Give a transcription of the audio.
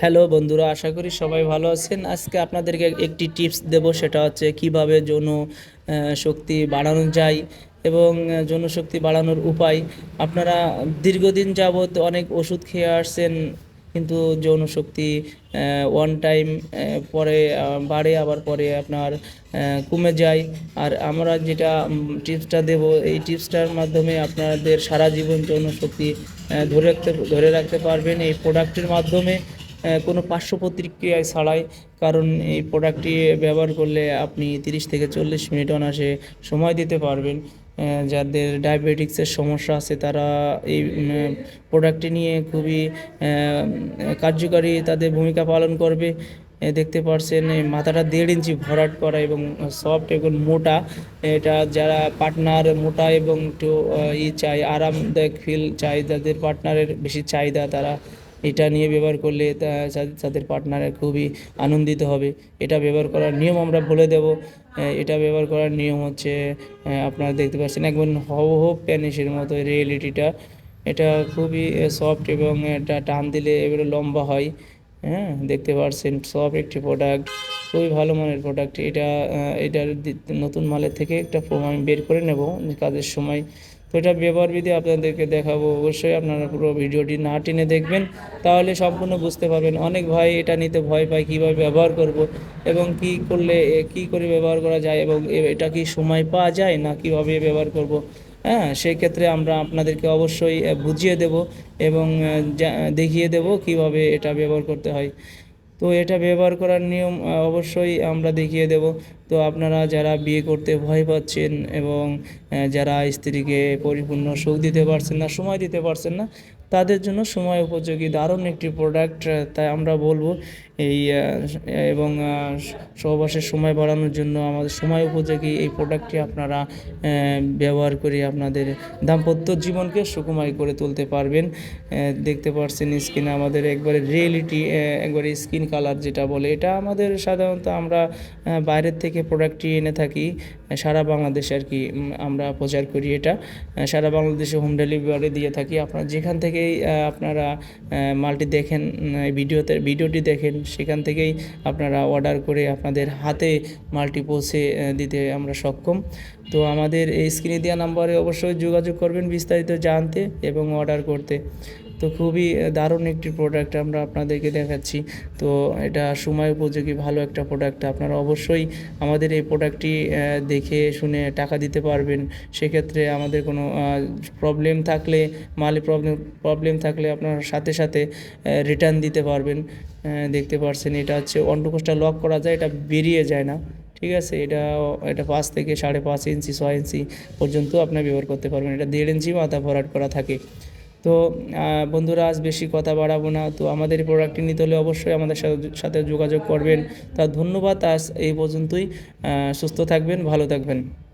Hello বন্ধুরা আশা করি সবাই ভালো আছেন। আজকে আপনাদেরকে একটি টিপস দেব সেটা হচ্ছে কীভাবে যৌন শক্তি বাড়ানো যায় এবং আহ, যৌন শক্তি বাড়ানোর উপায়। আপনারা দীর্ঘদিন যাবৎ অনেক ওষুধ খেয়ে আসছেন কিন্তু যৌন শক্তি ওয়ান টাইম পরে বাড়ে আবার পরে আপনার কমে যায়। আর আমরা যেটা টিপসটা দেব এই টিপসটার মাধ্যমে আপনাদের সারা জীবন যৌন শক্তি ধরে রাখতে ধরে রাখতে পারবেন। এই প্রোডাক্টের মাধ্যমে কোনো পার্শ্ব প্রতিক্রিয়া ছাড়াই, কারণ এই প্রোডাক্টটি ব্যবহার করলে আপনি তিরিশ থেকে চল্লিশ মিনিট অনাসে সময় দিতে পারবেন। যাদের ডায়াবেটিক্সের সমস্যা আছে, তারা এই প্রোডাক্টটি নিয়ে খুবই কার্যকারী তাদের ভূমিকা পালন করবে। দেখতে পারছেন, এই মাথাটা দেড় ইঞ্চি ভরাট করা এবং সফট এবং মোটা। এটা যারা পার্টনার মোটা এবং একটু ই চাই, আরামদায়ক ফিল চাই, যাদের পার্টনারের বেশি চাহিদা, তারা এটা নিয়ে ব্যবহার করলে তাদের পার্টনারের খুবই আনন্দিত হবে। এটা ব্যবহার করার নিয়ম আমরা বলে দেব। এটা ব্যবহার করার নিয়ম হচ্ছে আপনারা দেখতে পাচ্ছেন একবার হব হব প্যানিসের মতো রিয়েলিটিটা। এটা খুবই সফট এবং এটা টান দিলে এবারে লম্বা হয়। হ্যাঁ দেখতে পাচ্ছেন সফট একটি প্রোডাক্ট। খুবই ভালো মানের প্রোডাক্ট। এটা এটার নতুন মালের থেকে একটা আমি বের করে নেব কাজের সময়। এটা ব্যবহার বিধি আপনাদেরকে দেখাবো। অবশ্যই আপনারা পুরো ভিডিওটি না টেনে দেখবেন, তাহলে সম্পূর্ণ বুঝতে পারবেন অনেক ভাই এটা নিতে ভয় পায় কীভাবে ব্যবহার করব এবং কি করলে, কি করে ব্যবহার করা যায় এবং এটা কি সময় পাওয়া যায় না কীভাবে ব্যবহার করব। হ্যাঁ সেই ক্ষেত্রে আমরা আপনাদেরকে অবশ্যই বুঝিয়ে দেব এবং দেখিয়ে দেব কীভাবে এটা ব্যবহার করতে হয়। তো এটা ব্যবহার করার নিয়ম অবশ্যই আমরা দেখিয়ে দেব। তো আপনারা যারা বিয়ে করতে ভয় পাচ্ছেন এবং যারা স্ত্রীকে পরিপূর্ণ সুখ দিতে পারছেন না, সময় দিতে পারছেন না, তাদের জন্য সময় উপযোগী, দারুণ একটি প্রোডাক্ট তাই আমরা বলব এই এবং সহবাসের সময় বাড়ানোর জন্য আমাদের সময় উপযোগী এই প্রোডাক্টটি আপনারা ব্যবহার করে আপনাদের দাম্পত্য জীবনকে সুকুমাই করে তুলতে পারবেন। দেখতে পাচ্ছেন স্কিন আমাদের একবারে রিয়েলিটি একবারে স্কিন কালার যেটা বলে, এটা আমাদের সাধারণত আমরা বাইরের থেকে প্রোডাক্টটি এনে থাকি, সারা বাংলাদেশে আর কি আমরা প্রচার করি এটা। সারা বাংলাদেশে হোম ডেলিভারি দিয়ে থাকি। আপনারা যেখান থেকেই আপনারা মালটি দেখেন ভিডিওতে, ভিডিওটি দেখেন, সেখান থেকেই আপনারা অর্ডার করে আপনাদের হাতে মালটি পৌঁছে দিতে আমরা সক্ষম। তো আমাদের এই স্ক্রিনে দেওয়া নাম্বারে অবশ্যই যোগাযোগ করবেন বিস্তারিত জানতে এবং অর্ডার করতে। তো খুবই দারুণ একটি প্রোডাক্ট আমরা আপনাদেরকে দেখাচ্ছি। তো এটা সময় উপযোগী ভালো একটা প্রোডাক্ট আপনারা অবশ্যই আমাদের এই প্রোডাক্টটি দেখে শুনে টাকা দিতে পারবেন। সেক্ষেত্রে আমাদের কোনো প্রবলেম থাকলে, মালে প্রবলেম প্রবলেম থাকলে আপনার সাথে সাথে রিটার্ন দিতে পারবেন। দেখতে পারছেন এটা হচ্ছে অন্ডকোষটা লক করা যায়, এটা বেরিয়ে যায় না। ঠিক আছে? এটা এটা পাঁচ থেকে সাড়ে পাঁচ ইঞ্চি ছয় ইঞ্চি পর্যন্ত আপনি ব্যবহার করতে পারবেন। এটা দেড় ইঞ্চি মাথা ভরাট করা থাকে। তো বন্ধুরা, আজ বেশি কথা বাড়াবো না। তো আমাদের প্রোডাক্টটি নিতে হলে অবশ্যই আমাদের সাথে- সাথে যোগাযোগ করবেন। তা ধন্যবাদ, আজ এই পর্যন্তই। সুস্থ থাকবেন, ভালো থাকবেন।